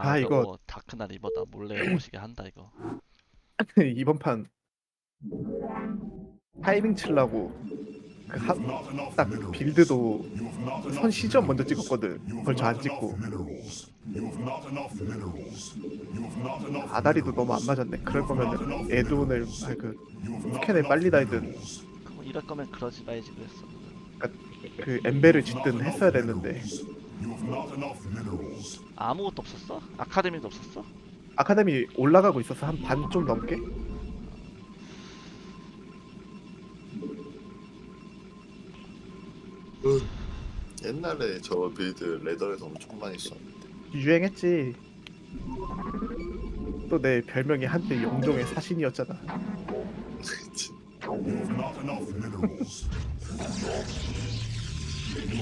아, 아, 이거 이거 다크나 리버다 몰래 오시게 한다 이거. 이번 판 타이밍 칠라고 그딱 빌드도 선 시점 먼저 찍었거든. 벌써 안 찍고 아다리도 너무 안 맞았네. 그럴 거면 에드온을 아니 그 스캔을 빨리 달든 그거 이럴 거면 그러지 말지 그랬어. 그 엠벨을 짓든 했어야 됐는데 아무것도 없었어? 아카데미도 없었어? 아카데미 올라가고 있어서 한 반 좀 넘게 옛날에 저 빌드 레더에서 엄청 많이 썼는데 유행했지. 또 내 별명이 한때 영종의 사신이었잖아. 진-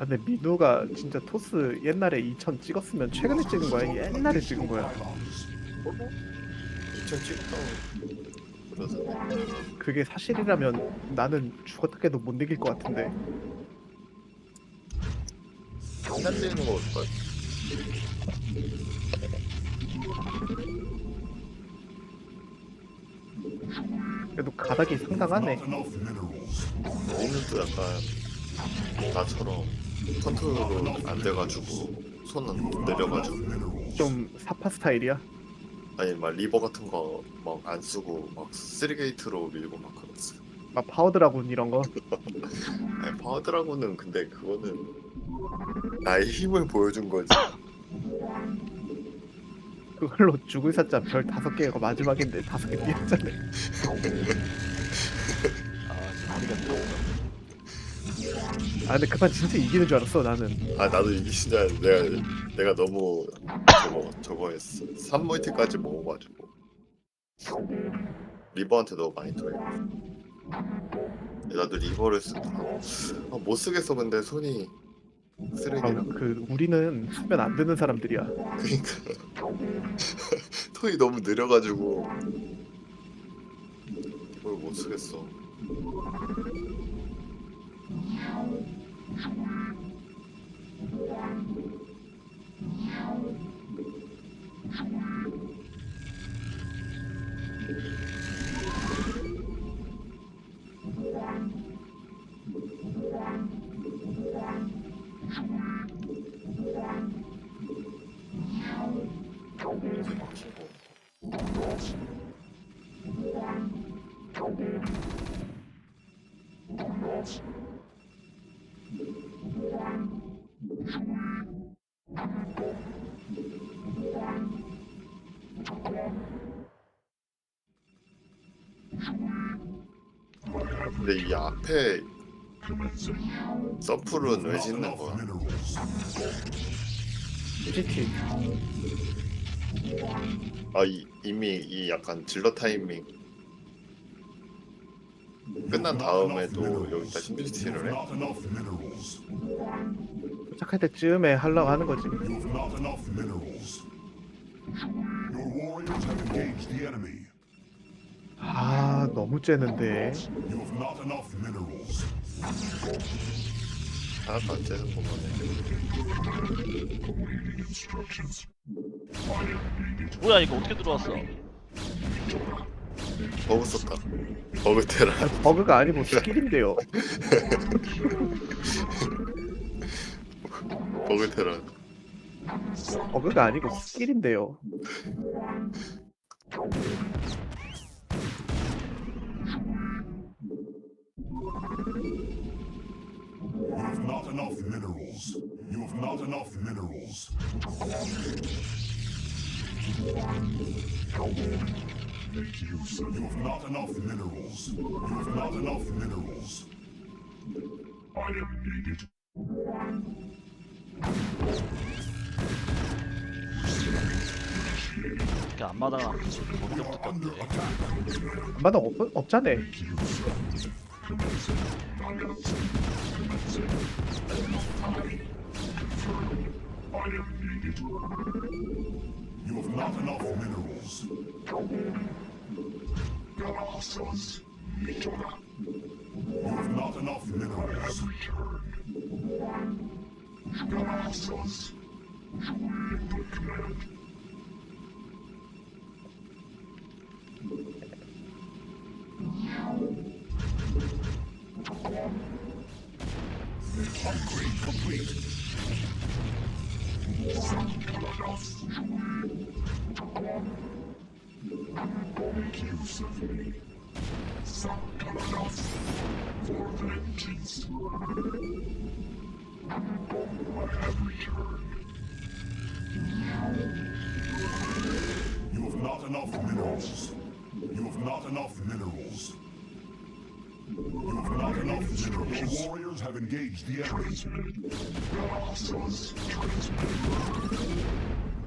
아, 근데 민우가 진짜 토스 옛날에 2000 찍었으면 최근에 찍은 거야? 옛날에 찍은 거야? 2000 찍었다고 그게 사실이라면 나는 죽었다 깨도 못 이길 것 같은데 살리는 거 어떨까? 그래도 가닥이 상당하네. 또 약간 나처럼 컨트롤 안 돼가지고 손은 내려가지고. 좀 사파 스타일이야? 아니 막 리버 같은 거 막 안 쓰고 막 쓰리게이트로 밀고 막 그랬어. 막 파워드라군 이런 거? 아니 파워드라고는 근데 그거는 나의 힘을 보여준 거지. 그걸로 죽을 사자 별 다섯 개가 마지막인데 다섯 개 뛰었잖아 아 진짜 머리가 뜨거워. 아 근데 그판 진짜 이기는 줄 알았어 나는 아 나도 이게 진짜 내가 내가 너무 저거 저거 했어. 3멀티까지 먹어가지고 리버한테 너무 많이 토해. 나도 리버를 쓰다 아, 못 쓰겠어 근데 손이 쓰레기라. 아, 그 우리는 수면 안 되는 사람들이야 그러니까 톤이 너무 느려가지고 이걸 못 쓰겠어. 근데 이 앞에 서플은 왜 짓는 거야? GT 아 이, 이미 이 약간 질러 타이밍 끝난 다음에도 여기다 심빌티를 해? 도착할 때쯤에 하려고 하는 거지. 아 너무 째는데 째는 거 보네 Instructions. 뭐야 이거 어떻게 들어왔어? 버그 썼다 버그 테라 아, 버그가 아니고 스킬인데요 버그 테라 버그가 아니고 스킬인데요 You have not enough minerals. You have not enough minerals. You have not enough minerals. You have not enough minerals. Item needed. 이렇게 앞마당 거기부터 떴대. 안마당 없, 없잖아 You have not enough You have Not enough minerals. Returned. You got hustlers. You lead the complete. Use of for vengeance. I have returned. You have not enough minerals. You have not enough minerals. You have not enough minerals. Your warriors have engaged the enemy. Colossus transmitted. Colossus.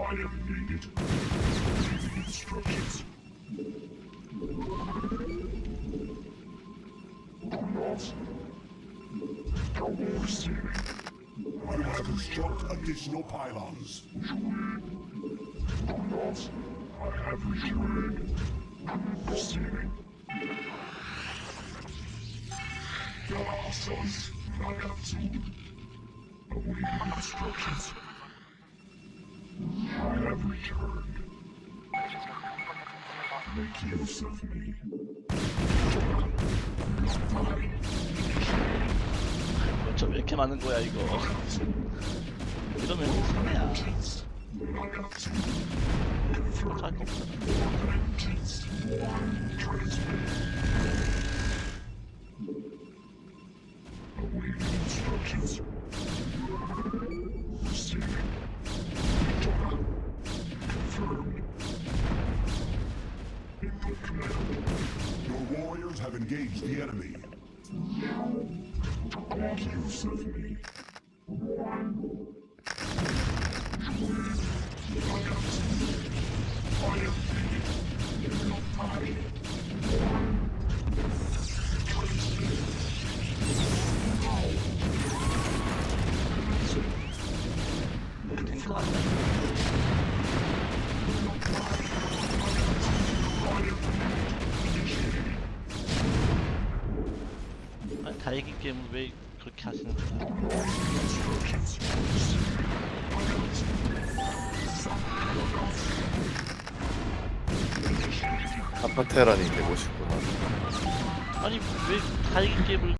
I am needed. Receiving instructions. Do not. Don't receive You construct additional pylons. Do not. I have returned. Receiving. Colossus, Nagatsu. Awaiting instructions. I have returned. Make use of me. 어쩜 왜 이렇게 많은 거야 이거 이러면 손해야 Nagatsu. 어쩔 거 없잖 have engaged the enemy. Use of me. 아니 다 이긴 게임을 왜 그렇게 하시는 거야 아파테란이 되고 싶구나. 아니 왜 다 이긴 게임을